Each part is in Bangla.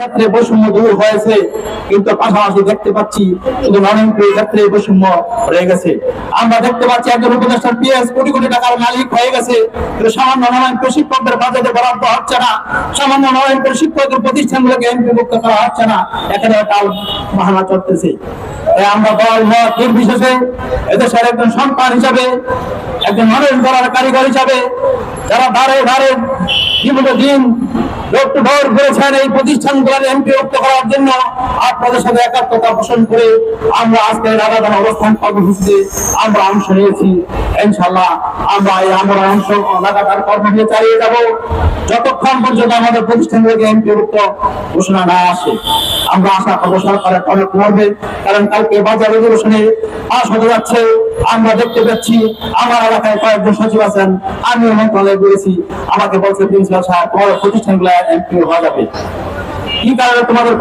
ক্ষেত্রে বৈষম্য দূর হয়েছে, কিন্তু পাশাপাশি দেখতে পাচ্ছি শুধু ক্ষেত্রে বৈষম্য রয়ে গেছে। আমরা দেখতে পাচ্ছি একজন উপদেষ্টার পিএস কোটি কোটি টাকার মালিক হয়ে গেছে, কিন্তু সামান্য এমপি শিক্ষকদের বাজেটে বরাদ্দ হচ্ছে না। সামান্য এমপি শিক্ষকদের প্রতিষ্ঠানগুলোকে এমপি মুক্ত করা হচ্ছে না। এখানে টাল বাহানা চলতেছে। আমরা দল মত নির্বিশেষে এদেশের একজন সন্তান হিসাবে, একজন মানুষ গড়ার কারিগর হিসাবে, যারা ধারে ধারে জীবন দিন ডোর টু ডোর করেছেন এই প্রতিষ্ঠানগুলোর এমপি মুক্ত করার জন্য আপনাদের সাথে একাত্মতা পোষণ করে আমরা আজকে লাগাতার অবস্থান কর্মসূচিতে আমরা অংশ নিয়েছি। ইনশাল্লাহ আমরা এই আমরা অংশ লাগাতার কর্মসূচি চালিয়ে যাব। যতক্ষণ পর্যন্ত আমাদের প্রতিষ্ঠান এমপিভুক্ত ঘোষণা না আসে, আমরা আশা করব সরকারের অনেক করবে। কারণ কালকে বাজার অধিবেশনে পাশ হতে যাচ্ছে, আমরা দেখতে পাচ্ছি আমার এলাকায় কয়েকজন সচিব আছেন আমি মন্ত্রণালয়ে বলেছি, আমাকে বলছে প্রিন্সিপাল সাহেব তোমার প্রতিষ্ঠানগুলো এমপি হওয়া যাবে। তোমাদের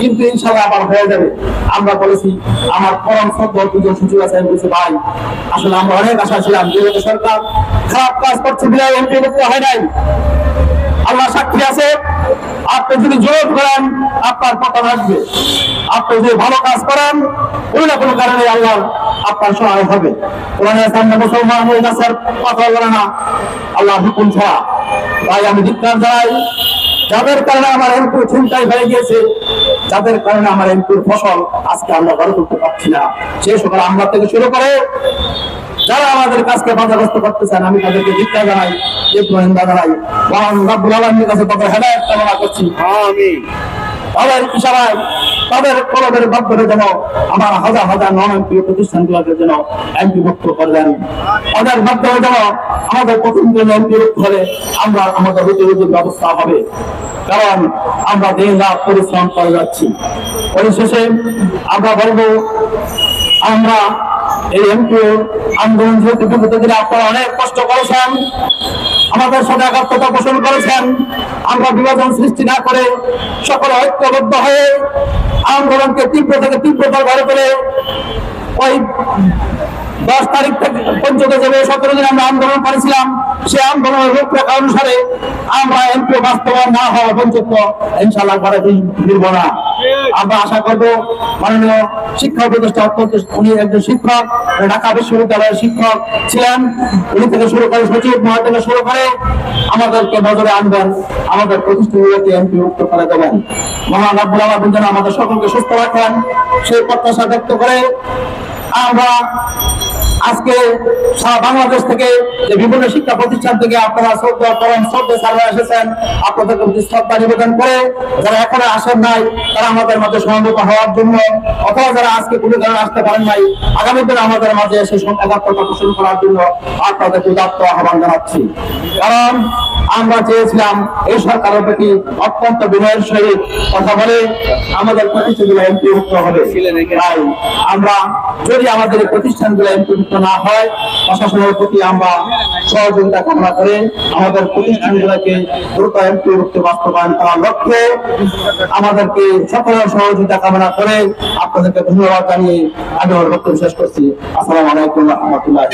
কিন্তু ইনশাল্লাহ আবার হয়ে যাবে। আমরা বলেছি, আমার পরম দুজন সচিব বলছে, ভাই, আসলে আমরা অনেক আশা ছিলাম সরকার খারাপ কাজ করছে এমপি করতে হয় নাই। আল্লাহ সাক্ষী আছে, আপনি যদি জোর করেন, আপনার আপনি যদি ভালো কাজ করেন, কোনো না কোনো কারণে আল্লাহ আপনার সহায় হবে। মুসলমান হয়ে গাছের কথা বলে না। আল্লাহ হুকুম ছাড়া। তাই আমি জানাই যাদের কারণে আমার এমপুর চিন্তায় হয়ে গিয়েছে যাদের কারণে আমার এমপুর ফসল আজকে আমরা ঘরে তুলতে পারছি না। সে সকল আমরা থেকে শুরু করে যারা আমাদের কাজকে বাধাগ্রস্ত করতে চান আমি তাদেরকে ভিক্ষা জানাই ইব্রাহিম জানাই। মহান রাব্বুল আলামিনের কাছে তাদের হেদায়ত কামনা করছি। আমি তাদের ইশারায় তাদের কলমের মাধ্যমে যেন আমার হাজার হাজার নন এমপি প্রতিষ্ঠানগুলোকে যেন এমপি মুক্ত করে দেন। তাদের মাধ্যমে যেন আমাদের প্রথম দিন এমপি মুক্ত হলে আমরা আমাদের রুটি ব্যবস্থা হবে। কারণ আমরা দিন রাত পরিশ্রম করে যাচ্ছি। পরিশেষে আমরা বলব, আমরা এই এমপি আন্দোলন যেহেতু আপনারা অনেক কষ্ট করেছেন, আমাদের সাথে একাত্মতা পোষণ করেছেন, আমরা বিভাজন সৃষ্টি না করে সকলে ঐক্যবদ্ধ হয়ে আন্দোলনকে তীব্র থেকে তীব্রতর ঘরে তোলে ওই দশ তারিখ থেকে পর্যন্ত যে সতেরো দিন আমরা আন্দোলন করেছিলাম, সে আন্দোলনের রূপরেখা অনুসারে আমরা এমপি বাস্তবায়ন না হওয়া পর্যন্ত ইনশাল্লাহ ঘরে ফিরব না। আমরা আশা করব মাননীয় শিক্ষা উপদেষ্টা অত্যন্ত উনি একজন শিক্ষক ঢাকা বিশ্ববিদ্যালয়ের শিক্ষক ছিলেন। উনি থেকে শুরু করে সচিব মহল থেকে শুরু করে আমাদেরকে নজরে আনবেন, আমাদের প্রতিষ্ঠানগুলোকে এমপি মুক্ত করে দেবেন। মহান আব্বুল আলমিন যেন আমাদের সকলকে সুস্থ রাখেন, সেই প্রত্যাশা ব্যক্ত করে আমরা আজকে সারা বাংলাদেশ থেকে যে বিভিন্ন শিক্ষা প্রতিষ্ঠান থেকে আপনারা শ্রদ্ধা করেন শ্রদ্ধা সার্ভে এসেছেন, আপনাদের প্রতি শ্রদ্ধা নিবেদন করে যারা এখনও আসেন নাই, তারা আমাদের মাঝে সমবেত হওয়ার জন্য, অথবা যারা আজকে কোনো কারণে আসতে পারেন নাই, আগামী দিনে আমাদের মাঝে এসে একাত্মতা পোষণ করার জন্য আপনাদেরকে উদাত্ত আহ্বান জানাচ্ছি। কারণ আমরা চেয়েছিলাম এই সরকারের প্রতি অত্যন্ত বিনয়ের সহিত কথা বলে আমাদের প্রতিষ্ঠানগুলো এমপি মুক্ত হবে। তাই আমরা যদি আমাদের প্রতিষ্ঠানগুলো এমপিভুক্ত না হয়, প্রশাসনের প্রতি আমরা সহযোগিতা কামনা করে আমাদের প্রতিষ্ঠানগুলোকে দ্রুত এমপিভুক্ত বাস্তবায়ন করার লক্ষ্যে আমাদেরকে সকলের সহযোগিতা কামনা করে আপনাদেরকে ধন্যবাদ জানিয়ে আমি আমার বক্তব্য শেষ করছি। আসসালামু আলাইকুম রহমতুল্লাহ